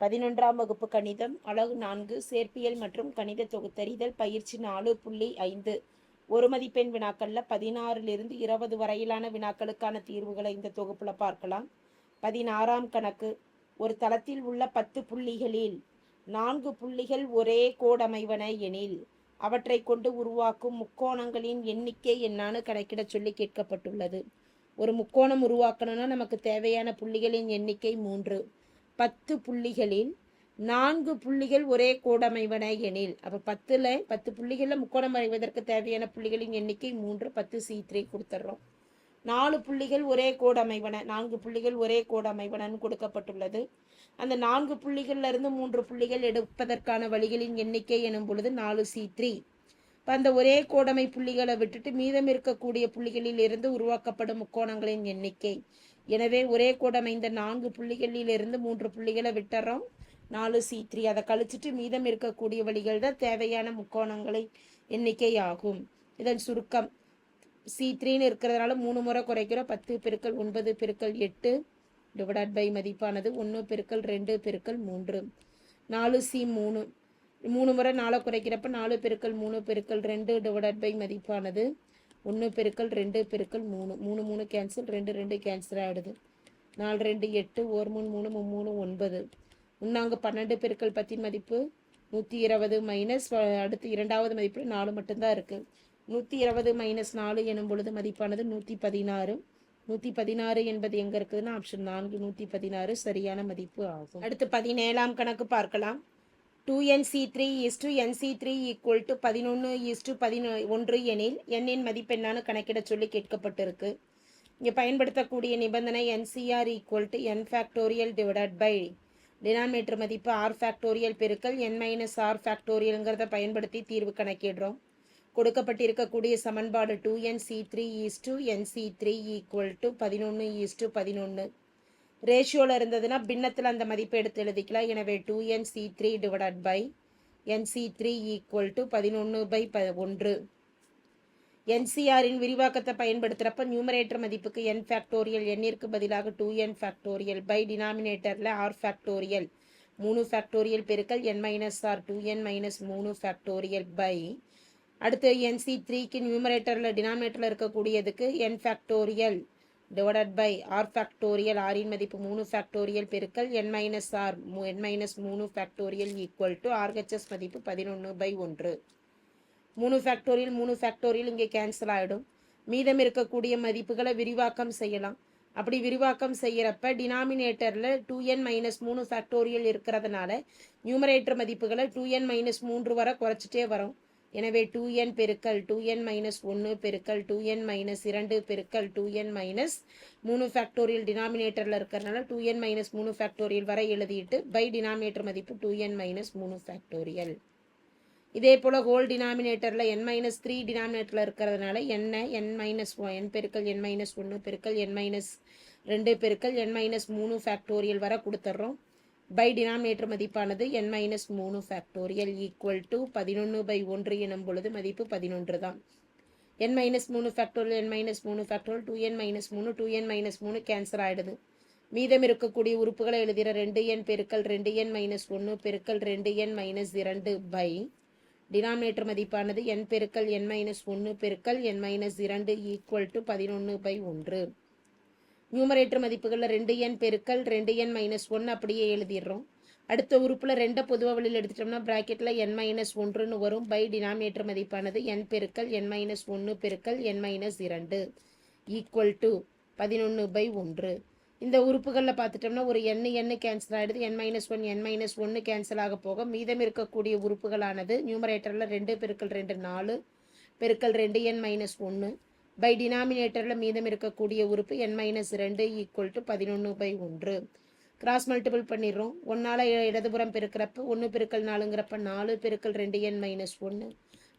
பதினொன்றாம் வகுப்பு கணிதம் அழகு நான்கு சேர்ப்பியல் மற்றும் கணித தொகுத்தறிதல் பயிற்சி நாலு புள்ளி ஐந்து. ஒரு மதிப்பெண் வினாக்கள்ல பதினாறிலிருந்து இருபது வரையிலான வினாக்களுக்கான தீர்வுகளை இந்த தொகுப்புல பார்க்கலாம். பதினாறாம் கணக்கு. ஒரு தளத்தில் உள்ள பத்து புள்ளிகளில் நான்கு புள்ளிகள் ஒரே கோடமைவன எனில் அவற்றை கொண்டு உருவாக்கும் முக்கோணங்களின் எண்ணிக்கை என்னான்னு கணக்கிட சொல்லி கேட்கப்பட்டுள்ளது. ஒரு முக்கோணம் உருவாக்கணும்னா நமக்கு தேவையான புள்ளிகளின் எண்ணிக்கை மூன்று. பத்து புள்ளிகளில் நான்கு புள்ளிகள் ஒரே கோடமைவன எனில். அப்போ பத்தில் பத்து புள்ளிகளில் முக்கோணம் வரைவதற்கு தேவையான புள்ளிகளின் எண்ணிக்கை மூன்று பத்து சி த்ரீ கொடுத்துட்றோம் நாலு புள்ளிகள் ஒரே கோடமைவன நான்கு புள்ளிகள் ஒரே கோடமைவனன்னு கொடுக்கப்பட்டுள்ளது. அந்த நான்கு புள்ளிகளில் இருந்து மூன்று புள்ளிகள் எடுப்பதற்கான வழிகளின் எண்ணிக்கை எனும் பொழுது நாலு சி த்ரீ இப்போ அந்த ஒரே கோடமை புள்ளிகளை விட்டுட்டு மீதம் இருக்கக்கூடிய புள்ளிகளில் இருந்து உருவாக்கப்படும் முக்கோணங்களின் எண்ணிக்கை. எனவே ஒரே கோடமைந்த நான்கு புள்ளிகளிலிருந்து மூன்று புள்ளிகளை விட்டுறோம். நாலு சி த்ரீ அதை கழிச்சிட்டு மீதம் இருக்கக்கூடிய வழிகள் தான் தேவையான முக்கோணங்களை எண்ணிக்கை ஆகும் இதன் சுருக்கம். சி த்ரீன்னு இருக்கிறதுனால மூணு முறை குறைக்கிறோம். பத்து பெருக்கள் ஒன்பது பெருக்கள் எட்டு டிவைட் பை மதிப்பானது ஒன்று பெருக்கல் ரெண்டு பெருக்கள் மூன்று. நாலு சி மூணு. மூணு முறை நாளை குறைக்கிறப்ப நாலு பெருக்கள் மூணு பெருக்கள் ரெண்டு டிவைட் பை மதிப்பானது ஒன்று பெருக்கல் ரெண்டு பெருக்கல் மூணு. மூணு மூணு கேன்சல் ரெண்டு ரெண்டு கேன்சல் ஆகிடுது நாலு ரெண்டு எட்டு ஒரு மூணு மூணு மூணு ஒன்பது. முன்னாங்க பன்னெண்டு பெருக்கல் பத்தின் மதிப்பு நூற்றி இருபது மைனஸ் அடுத்து இரண்டாவது மதிப்பில் நாலு மட்டும்தான் இருக்குது நூற்றி இருபது மைனஸ் நாலு எனும் பொழுது மதிப்பானது நூற்றி பதினாறு. நூற்றி பதினாறு என்பது எங்கே இருக்குதுன்னா ஆப்ஷன் நான்கு நூற்றி பதினாறு சரியான மதிப்பு ஆகும். அடுத்து பதினேழாம் கணக்கு பார்க்கலாம். Two N C three is to N C three equal to பதினொன்று இஸ் டு பதினொ ஒன்று எனில் எண்ணின் மதிப்பெண்ணான்னு கணக்கிட சொல்லி கேட்கப்பட்டிருக்கு. இங்கே பயன்படுத்தக்கூடிய நிபந்தனை N C R equal to N factorial divided by denominator மதிப்பு ஆர் ஃபேக்டோரியல் பெருக்கல் என் மைனஸ் ஆர் ஃபேக்டோரியலுங்கிறத பயன்படுத்தி தீர்வு கணக்கிடுறோம். கொடுக்கப்பட்டிருக்கக்கூடிய சமன்பாடு two N C three is to N C three equal to பதினொன்று ஈஸ் டு பதினொன்று ரேஷியோவில் இருந்ததுன்னா பின்னத்தில் அந்த மதிப்பை எடுத்து எழுதிக்கலாம். எனவே two N C three divided by N C three equal to பதினொன்று பை ப ஒன்று என்சிஆரின் விரிவாக்கத்தை பயன்படுத்துகிறப்ப நியூமரேட்டர் மதிப்புக்கு என் ஃபேக்டோரியல் எண்ணிற்கு பதிலாக டூ என் ஃபேக்டோரியல் பை டினாமினேட்டரில் ஆர் ஃபேக்டோரியல் மூணு ஃபேக்டோரியல் பெருக்கல் N minus R two N minus மூணு ஃபேக்டோரியல் பை அடுத்து என்சி த்ரீக்கு நியூமரேட்டரில் டினாமினேட்டரில் இருக்கக்கூடியதுக்கு N factorial divided by R factorial ஆரின் மதிப்பு மூணு ஃபேக்டோரியல் பெருக்கல் N minus R N minus மூணு factorial equal to R H S மதிப்பு பதினொன்று பை ஒன்று. மூணு ஃபேக்டோரியல் மூணு ஃபேக்டோரியல் இங்கே கேன்சல் ஆகிடும் மீதம் இருக்கக்கூடிய மதிப்புகளை விரிவாக்கம் செய்யலாம். அப்படி விரிவாக்கம் செய்கிறப்ப டினாமினேட்டரில் டூ என் மைனஸ் மூணு ஃபேக்டோரியல் இருக்கிறதுனால நியூமரேட்டர் மதிப்புகளை டூ என் மைனஸ் மூன்று வரை குறைச்சிட்டே வரும். எனவே டூ என் பெருக்கல் டூ என் மைனஸ் ஒன்று பெருக்கல் டூ என் மைனஸ் இரண்டு பெருக்கல் டூ என் மைனஸ் மூணு ஃபேக்டோரியல் டினாமினேட்டரில் இருக்கிறதுனால டூ என் மைனஸ் மூணு ஃபேக்டோரியல் வரை எழுதிட்டு பை டினாமினேட்டர் மதிப்பு டூ என் மைனஸ் மூணு ஃபேக்டோரியல் இதே போல் ஹோல் டினாமினேட்டரில் என் மைனஸ் த்ரீ டினாமினேட்டரில் இருக்கிறதுனால என்ன என் மைனஸ் என் பெருக்கல் என் மைனஸ் ஒன்று பெருக்கல் என் மைனஸ் ரெண்டு பெருக்கல் என் மைனஸ் மூணு ஃபேக்டோரியல் வரை கொடுத்துட்றோம் பை டினாமினேட்டர் மதிப்பானது என் மைனஸ் மூணு ஃபேக்டோரியல் ஈக்குவல் டு பதினொன்று பை ஒன்று எனும் பொழுது மதிப்பு பதினொன்று தான். என் மைனஸ் மூணு ஃபேக்டோரியல் என் மைனஸ் மூணு ஃபேக்டோரியல் டூ என் மைனஸ் மூணு டூ என் மைனஸ் மூணு கேன்சல் ஆகிடுது மீதம் இருக்கக்கூடிய உறுப்புகளை எழுதுகிற ரெண்டு என் பெருக்கல் ரெண்டு என் மைனஸ் ஒன்று பெருக்கல் ரெண்டு என் மைனஸ் இரண்டு பை டினாமினேட்டர் மதிப்பானது என் பெருக்கல் என் மைனஸ் ஒன்று பெருக்கல் என் மைனஸ் இரண்டு ஈக்குவல் டு பதினொன்று பை ஒன்று. நியூமரேட்டர் மதிப்புகளில் ரெண்டு என் பெருக்கல் ரெண்டு என் மைனஸ் ஒன்று அப்படியே எழுதிடுறோம். அடுத்த உறுப்பில் ரெண்டை பொதுவாக வழியில் எடுத்துட்டோம்னா ப்ராக்கெட்டில் என் மைனஸ் ஒன்றுன்னு வரும். பை டினாமினேட்டர் மதிப்பானது என் பெருக்கல் என் மைனஸ் ஒன்று பெருக்கல் என் மைனஸ் இரண்டு. ஈக்குவல் டு பதினொன்று பை ஒன்று. இந்த உறுப்புகளில் பார்த்துட்டோம்னா ஒரு எண்ணு எண்ணு கேன்சல் ஆகிடுது N minus one N minus ஒன்று கேன்சல் ஆக போக மீதம் இருக்கக்கூடிய உறுப்புகளானது நியூமரேட்டரில் ரெண்டு பெருக்கல் ரெண்டு நாலு பெருக்கல் ரெண்டு என் மைனஸ் ஒன்று பை டினாமினேட்டரில் மீதம் இருக்கக்கூடிய உறுப்பு என் மைனஸ் ரெண்டு ஈக்குவல் டு பதினொன்று பை ஒன்று. கிராஸ் மல்டிபிள் பண்ணிடுறோம். ஒன்றால் இடதுபுறம் பெருக்கிறப்ப ஒன்று பெருக்கல் நாலுங்கிறப்ப நாலு பெருக்கல் ரெண்டு என் மைனஸ் ஒன்று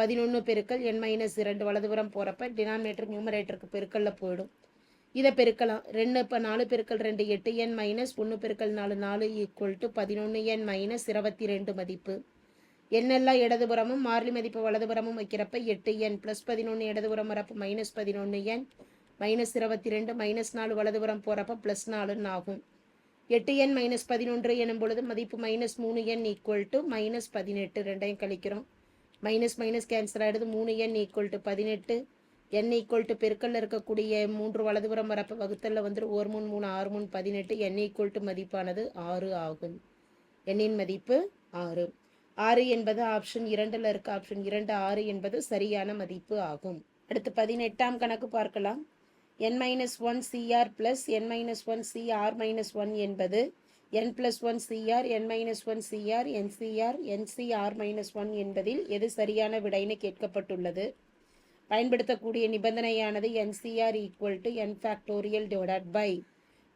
பதினொன்று பெருக்கல் என் மைனஸ் இரண்டு வலதுபுறம் போகிறப்ப டினாமினேட்டர் நியூமரேட்டருக்கு பெருக்கல்ல போயிடும். இதை பெருக்கலாம். ரெண்டு இப்போ நாலு பெருக்கல் ரெண்டு எட்டு என் மைனஸ் ஒன்று பெருக்கல் நாலு நாலு ஈக்குவல் டு பதினொன்று என் மைனஸ் இருபத்தி ரெண்டு மதிப்பு. எண்ணெல்லாம் இடதுபுறமும் மாறிலி மதிப்பு வலதுபுறமும் வைக்கிறப்ப எட்டு என் ப்ளஸ் பதினொன்று இடதுபுறம் வரப்போ மைனஸ் பதினொன்று என் மைனஸ் இருபத்தி ரெண்டு மைனஸ் நாலு வலதுபுறம் போகிறப்ப ப்ளஸ் நாலுன்னு ஆகும். எட்டு எண் மைனஸ் பதினொன்று எனும் பொழுது மதிப்பு மைனஸ் மூணு எண் ஈக்குவல் டு மைனஸ் பதினெட்டு ரெண்டையும் கழிக்கிறோம். மைனஸ் மைனஸ் கேன்சல் ஆகிடுது மூணு எண் ஈக்குவல் டு பதினெட்டு. என் ஈக்குவல் டு பெருக்கல்ல இருக்கக்கூடிய மூன்று வலதுபுறம் வரப்ப வகுத்தலில் வந்து ஒரு மூணு மூணு ஆறு மூணு பதினெட்டு. என் ஈக்குவல் டு மதிப்பானது ஆறு ஆகும். எண்ணின் மதிப்பு ஆறு. ஆறு என்பது ஆப்ஷன் இரண்டில் இருக்க ஆப்ஷன் இரண்டு ஆறு என்பது சரியான மதிப்பு ஆகும். அடுத்து பதினெட்டாம் கணக்கு பார்க்கலாம். N minus one C R plus N minus one C R minus one என்பது N plus one C R N minus one C R N C R N C R minus one என்பதில் எது சரியான விடைன்னு கேட்கப்பட்டுள்ளது. பயன்படுத்தக்கூடிய நிபந்தனையானது N C R equal to N factorial divided by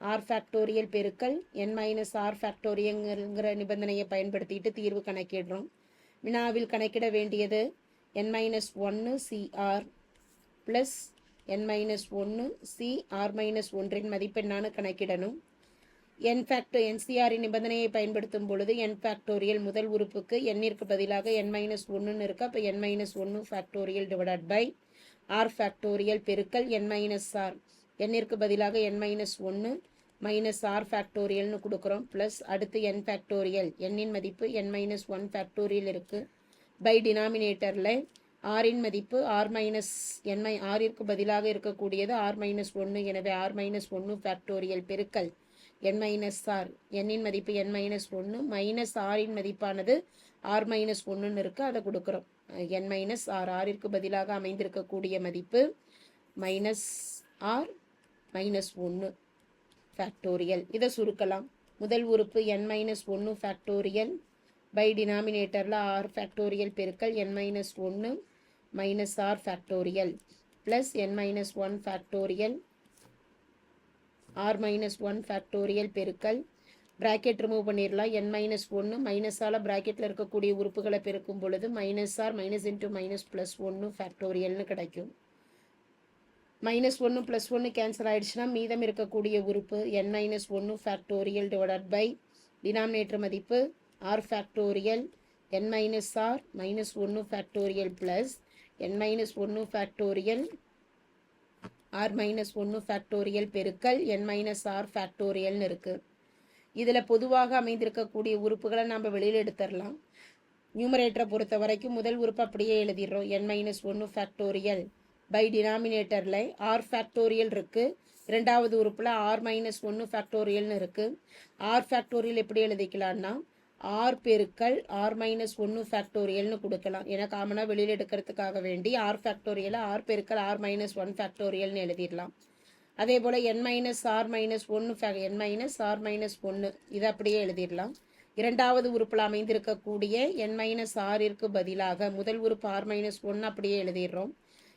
R factorial பெருக்கல் என் minus R ஃபேக்டோரியங்கிற நிபந்தனையை பயன்படுத்திட்டு தீர்வு கணக்கிடுறோம். வினாவில் கணக்கிட வேண்டியது என் மைனஸ் ஒன்று C R plus N minus ஒன்று சி ஆர் மைனஸ் ஒன்றின் மதிப்பெண்ணான கணக்கிடணும். என் ஃபேக்டோ என்சிஆரின் நிபந்தனையை பயன்படுத்தும் பொழுது என் ஃபேக்டோரியல் முதல் உறுப்புக்கு எண்ணிற்கு பதிலாக என் மைனஸ் ஒன்றுன்னு இருக்கு. அப்போ என் மைனஸ் ஒன்று factorial divided by R factorial பெருக்கல் என் மைனஸ் ஆர் எண்ணிற்கு பதிலாக என் மைனஸ் ஒன்று மைனஸ் ஆர் ஃபேக்டோரியல்னு கொடுக்குறோம் ப்ளஸ் அடுத்து என் ஃபேக்டோரியல் எண்ணின் மதிப்பு என் மைனஸ் ஒன் ஃபேக்டோரியல் இருக்குது பை டினாமினேட்டரில் ஆரின் மதிப்பு ஆர் மைனஸ் என்மை ஆறிற்கு பதிலாக இருக்கக்கூடியது ஆர் மைனஸ் ஒன்று எனவே ஆர் மைனஸ் ஒன்று ஃபேக்டோரியல் பெருக்கல். என் மைனஸ் ஆர் எண்ணின் மதிப்பு என் மைனஸ் ஒன்று மைனஸ் ஆரின் மதிப்பானது ஆர் மைனஸ் ஒன்றுன்னு இருக்குது அதை கொடுக்குறோம். என் மைனஸ் ஆர் ஆறிற்கு பதிலாக அமைந்திருக்கக்கூடிய மதிப்பு மைனஸ் ஆர் மைனஸ் ஒன்று ஃபேக்டோரியல் இதை சுருக்கலாம். முதல் உறுப்பு என் மைனஸ் ஒன்று ஃபேக்டோரியல் பை டினாமினேட்டரில் ஆர் ஃபேக்டோரியல் பெருக்கல் என் மைனஸ் ஒன்று minus R factorial plus N minus one factorial R minus one factorial பெருக்கல். ப்ராக்கெட் ரிமூவ் பண்ணிடலாம். என் மைனஸ் ஒன்று மைனஸால் ப்ராக்கெட்டில் இருக்கக்கூடிய உறுப்புகளை பெருக்கும் பொழுது minus R minus into minus plus ஒன்று ஃபேக்டோரியல்னு கிடைக்கும். மைனஸ் ஒன்று ப்ளஸ் ஒன்று கேன்சல் ஆகிடுச்சுன்னா மீதம் இருக்கக்கூடிய உறுப்பு என் மைனஸ் ஒன்று ஃபேக்டோரியல் டிவைடட் பை டினாமினேட்டர் மதிப்பு R factorial N minus R minus ஒன்று ஃபேக்டோரியல் ப்ளஸ் என் மைனஸ் ஒன்று ஃபேக்டோரியல் ஆர் மைனஸ் ஒன்று ஃபேக்டோரியல் பெருக்கல் என் மைனஸ் ஆர் ஃபேக்டோரியல்னு இருக்குது இதில் பொதுவாக அமைந்திருக்கக்கூடிய உறுப்புகளை நம்ம வெளியில் எடுத்துடலாம். நியூமரேட்டரை பொறுத்த வரைக்கும் முதல் உறுப்பு அப்படியே எழுதிடுறோம். என் மைனஸ் ஒன்று ஃபேக்டோரியல் பை டினாமினேட்டரில் ஆர் ஃபேக்டோரியல் இருக்குது இரண்டாவது உறுப்பில் ஆர் மைனஸ் ஒன்று ஃபேக்டோரியல்னு இருக்குது ஆர் ஃபேக்டோரியல் எப்படி எழுதிக்கலாம்னா ஆர் பெருக்கல் ஆர் மைனஸ் ஒன்று ஃபேக்டோரியல்னு கொடுக்கலாம். ஏன்னா காமனாக வெளியில் எடுக்கிறதுக்காக வேண்டி ஆர் ஃபேக்டோரியலை ஆர் பெருக்கல் ஆர் மைனஸ் ஒன் ஃபேக்டோரியல்னு எழுதிடலாம். அதே போல் என் மைனஸ் ஆர் மைனஸ் ஒன்று ஃபே என் மைனஸ் ஆர் மைனஸ் ஒன்று இதை அப்படியே எழுதிடலாம். இரண்டாவது உறுப்பில் அமைந்திருக்கக்கூடிய என் மைனஸ் ஆறிற்கு பதிலாக முதல் உறுப்பு ஆர் மைனஸ் ஒன்று அப்படியே எழுதிடுறோம்.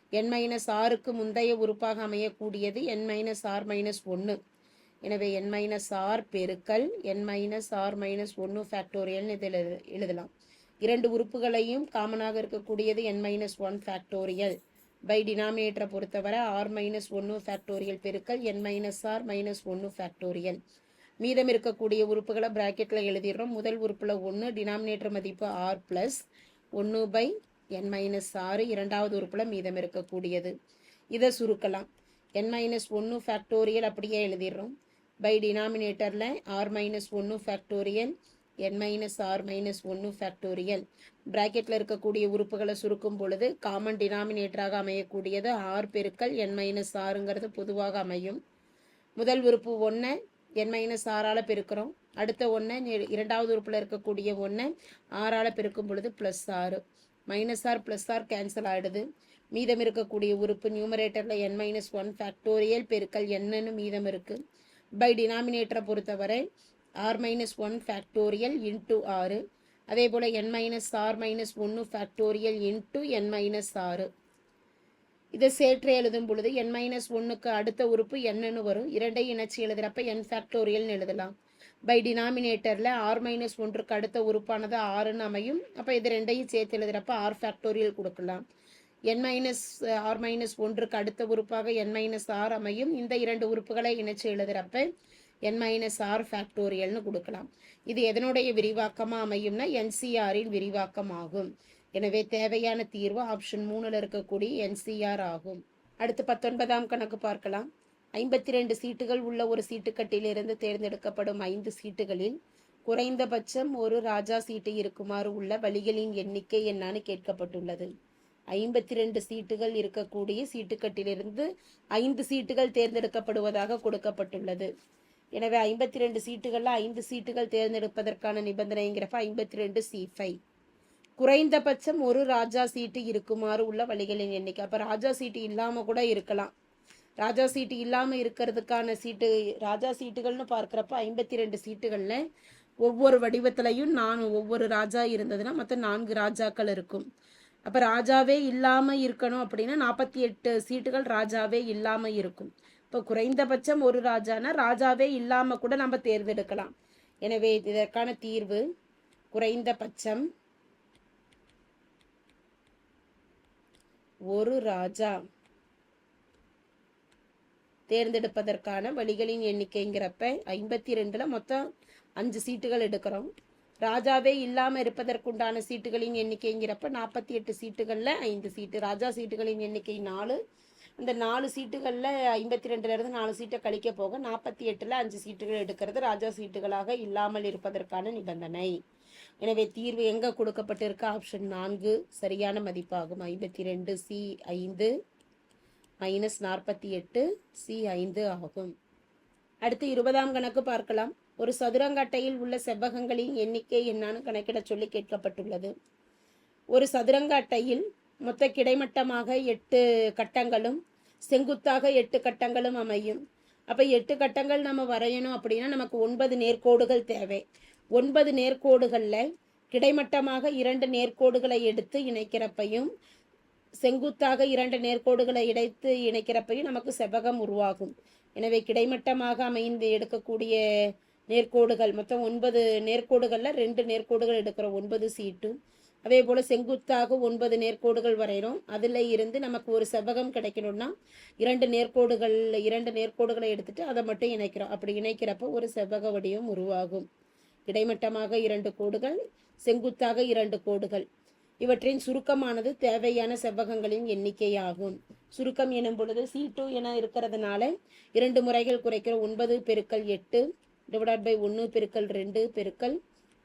என் மைனஸ் ஆறுக்கு முந்தைய உறுப்பாக அமையக்கூடியது என் மைனஸ் ஆர் மைனஸ் ஒன்று எனவே என் மைனஸ் ஆர் பெருக்கல் என் மைனஸ் ஆர் மைனஸ் ஒன்று ஃபேக்டோரியல்னு இதில் எழுதலாம். இரண்டு உறுப்புகளையும் காமனாக இருக்கக்கூடியது N minus one factorial by டினாமினேட்டரை பொறுத்தவரை ஆர் மைனஸ் ஒன்று ஃபேக்டோரியல் பெருக்கல் என் மைனஸ் ஆர் மைனஸ் ஒன்று ஃபேக்டோரியல் மீதம் இருக்கக்கூடிய உறுப்புகளை ப்ராக்கெட்டில் எழுதிடுறோம். முதல் உறுப்பில் ஒன்று டினாமினேட்டர் மதிப்பு ஆர் ப்ளஸ் ஒன்று பை என் மைனஸ் ஆறு இரண்டாவது உறுப்பில் மீதம் இருக்கக்கூடியது. இதை சுருக்கலாம். என் மைனஸ் ஒன்று ஃபேக்டோரியல் அப்படியே எழுதிடுறோம். பை டினாமினேட்டரில் ஆர் மைனஸ் ஒன்று factorial N minus R minus ஒன்று ஃபேக்டோரியல் ப்ராக்கெட்டில் இருக்கக்கூடிய உறுப்புகளை சுருக்கும் பொழுது காமன் டினாமினேட்டராக அமையக்கூடியது ஆர் பெருக்கல் என் மைனஸ் ஆறுங்கிறது பொதுவாக அமையும். முதல் உறுப்பு ஒன்று என் மைனஸ் ஆறால் பெருக்கிறோம். அடுத்த ஒன்று இரண்டாவது உறுப்பில் இருக்கக்கூடிய ஒன்று ஆறால் பெருக்கும் பொழுது plus R. Minus R plus R cancel ஆகிடுது மீதம் இருக்கக்கூடிய உறுப்பு நியூமரேட்டரில் என் மைனஸ் ஒன் ஃபேக்டோரியல் பெருக்கல் என்னன்னு மீதம் இருக்குது பை டினாமினேட்டரை பொறுத்தவரை R minus one factorial into R அதே போல் என் மைனஸ் ஆர் மைனஸ் ஒன்று factorial into N minus R இதை சேற்றை எழுதும் பொழுது என் மைனஸ் ஒன்றுக்கு அடுத்த உறுப்பு என்னன்னு வரும். இரண்டை இணைச்சி எழுதுகிறப்ப என் ஃபேக்டோரியல்னு எழுதலாம். பை டினாமினேட்டரில் ஆர் மைனஸ் ஒன்றுக்கு அடுத்த உறுப்பானது ஆறுன்னு அமையும். அப்போ இது ரெண்டையும் சேர்த்து எழுதுகிறப்ப ஆர் ஃபேக்டோரியல் கொடுக்கலாம். என் மைனஸ் ஆர் மைனஸ் ஒன்றுக்கு அடுத்த உறுப்பாக என் மைனஸ் ஆர் அமையும். இந்த இரண்டு உறுப்புகளை இணைச்சு எழுதுறப்ப என் மைனஸ் ஆர் ஃபேக்டோரியல்னு கொடுக்கலாம். இது எதனுடைய விரிவாக்கமாக அமையும்னா என்சிஆரின் விரிவாக்கம் ஆகும் எனவே தேவையான தீர்வு ஆப்ஷன் மூணில் இருக்கக்கூடிய என்சிஆர் ஆகும். அடுத்து பத்தொன்பதாம் கணக்கு பார்க்கலாம். ஐம்பத்தி ரெண்டு சீட்டுகள் உள்ள ஒரு சீட்டுக்கட்டிலிருந்து தேர்ந்தெடுக்கப்படும் ஐந்து சீட்டுகளில் குறைந்தபட்சம் ஒரு ராஜா சீட்டு இருக்குமாறு உள்ள வழிகளின் எண்ணிக்கை என்னான்னு கேட்கப்பட்டுள்ளது. ஐம்பத்தி ரெண்டு சீட்டுகள் இருக்கக்கூடிய சீட்டுக்கட்டிலிருந்து ஐந்து சீட்டுகள் தேர்ந்தெடுக்கப்படுவதாக கொடுக்கப்பட்டுள்ளது. எனவே ஐம்பத்தி ரெண்டு சீட்டுகளில் ஐந்து சீட்டுகள் தேர்ந்தெடுப்பதற்கான நிபந்தனைங்கிறப்ப ஐம்பத்தி ரெண்டு சி ஃபைவ் குறைந்தபட்சம் ஒரு ராஜா சீட்டு இருக்குமாறு உள்ள வழிகளின் எண்ணிக்கை. அப்போ ராஜா சீட்டு இல்லாமல் கூட இருக்கலாம். ராஜா சீட்டு இல்லாமல் இருக்கிறதுக்கான சீட்டு ராஜா சீட்டுகள்னு பார்க்குறப்ப ஐம்பத்தி ரெண்டு சீட்டுகளில் ஒவ்வொரு வடிவத்திலையும் நான் ஒவ்வொரு ராஜா இருந்ததுன்னா மொத்தம் நான்கு ராஜாக்கள் இருக்கும். அப்போ ராஜாவே இல்லாமல் இருக்கணும் அப்படின்னா நாற்பத்தி எட்டு சீட்டுகள் ராஜாவே இல்லாமல் இருக்கும். இப்போ குறைந்தபட்சம் ஒரு ராஜானா ராஜாவே இல்லாமல் கூட நம்ம தேர்ந்தெடுக்கலாம். எனவே இதற்கான தீர்வு குறைந்தபட்சம் ஒரு ராஜா. தேர்ந்தெடுப்பதற்கான வழிகளின் எண்ணிக்கைங்கிறப்ப ஐம்பத்தி ரெண்டில் மொத்தம் அஞ்சு சீட்டுகள் எடுக்கிறோம். ராஜாவே இல்லாமல் இருப்பதற்குண்டான சீட்டுகளின் எண்ணிக்கைங்கிறப்ப நாற்பத்தி எட்டு சீட்டுகளில் ஐந்து சீட்டு ராஜா சீட்டுகளின் எண்ணிக்கை நாலு. அந்த நாலு சீட்டுகளில் ஐம்பத்தி ரெண்டுலேருந்து நாலு சீட்டை கழிக்க போக நாற்பத்தி எட்டில் அஞ்சு சீட்டுகள் எடுக்கிறது ராஜா சீட்டுகளாக இல்லாமல் இருப்பதற்கான நிபந்தனை. எனவே தீர்வு எங்கே கொடுக்கப்பட்டிருக்க? ஆப்ஷன் நான்கு சரியான மதிப்பாகும். ஐம்பத்தி ரெண்டு சி ஐந்து. மைனஸ் நாற்பத்தி எட்டு சி ஐந்து ஆகும். அடுத்து இருபதாம் கணக்கு பார்க்கலாம். ஒரு சதுரங்க அட்டையில் உள்ள செவ்வகங்களின் எண்ணிக்கை என்னான்னு கணக்கிட சொல்லி கேட்கப்பட்டுள்ளது. ஒரு சதுரங்க அட்டையில் மொத்த கிடைமட்டமாக எட்டு கட்டங்களும் செங்குத்தாக எட்டு கட்டங்களும் அமையும். அப்போ எட்டு கட்டங்கள் நம்ம வரையணும் அப்படின்னா நமக்கு ஒன்பது நேர்கோடுகள் தேவை. ஒன்பது நேர்கோடுகளில் கிடைமட்டமாக இரண்டு நேர்கோடுகளை எடுத்து இணைக்கிறப்பையும் செங்குத்தாக இரண்டு நேர்கோடுகளை இடைத்து இணைக்கிறப்பையும் நமக்கு செவ்வகம் உருவாகும். எனவே கிடைமட்டமாக அமைந்து எடுக்கக்கூடிய நேர்கோடுகள் மொத்தம் ஒன்பது நேர்கோடுகளில் ரெண்டு நேர்கோடுகள் எடுக்கிறோம் ஒன்பது சீட்டும் அதே போல் செங்குத்தாக ஒன்பது நேர்கோடுகள் வரைகிறோம் அதில் இருந்து நமக்கு ஒரு செவ்வகம் கிடைக்கணும்னா இரண்டு நேர்கோடுகள் இரண்டு நேர்கோடுகளை எடுத்துட்டு அதை மட்டும் இணைக்கிறோம். அப்படி இணைக்கிறப்போ ஒரு செவ்வக வடிவம் உருவாகும். கிடைமட்டமாக இரண்டு கோடுகள் செங்குத்தாக இரண்டு கோடுகள். இவற்றின் சுருக்கமானது தேவையான செவ்வகங்களின் எண்ணிக்கையாகும். சுருக்கம் எனும் பொழுது சி டூ என இருக்கிறதுனால இரண்டு முறைகள் குறைக்கிற ஒன்பது பெருக்கல் எட்டு டிவைட் பை ஒன்று பெருக்கல் ரெண்டு பெருக்கல்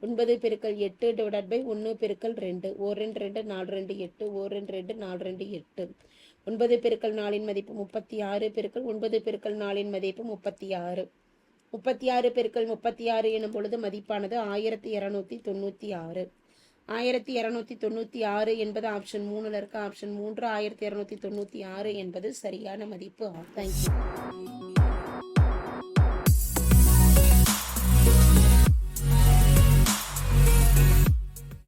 ஒன்பது பெருக்கல் எட்டு டிவைட் பை ஒன்று பெருக்கல் ரெண்டு. ஓர் ரெண்டு ரெண்டு நாலு ரெண்டு எட்டு. ஓர் ரெண்டு ரெண்டு நாலு ரெண்டு எட்டு. ஒன்பது பெருக்கல் நாலின் மதிப்பு முப்பத்தி ஆறு பெருக்கல் ஒன்பது பெருக்கல் நாலின் மதிப்பு முப்பத்தி ஆறு முப்பத்தி ஆறு பெருக்கல் முப்பத்தி ஆறு எனும் பொழுது மதிப்பானது ஆயிரத்தி இரநூத்தி தொண்ணூற்றி ஆறு. ஆயிரத்தி இரநூத்தி தொண்ணூற்றி ஆறு என்பது ஆப்ஷன் மூணில் இருக்க ஆப்ஷன் மூன்று ஆயிரத்தி இரநூத்தி தொண்ணூற்றி ஆறு என்பது சரியான மதிப்பு. ஆகும் தேங்க்யூ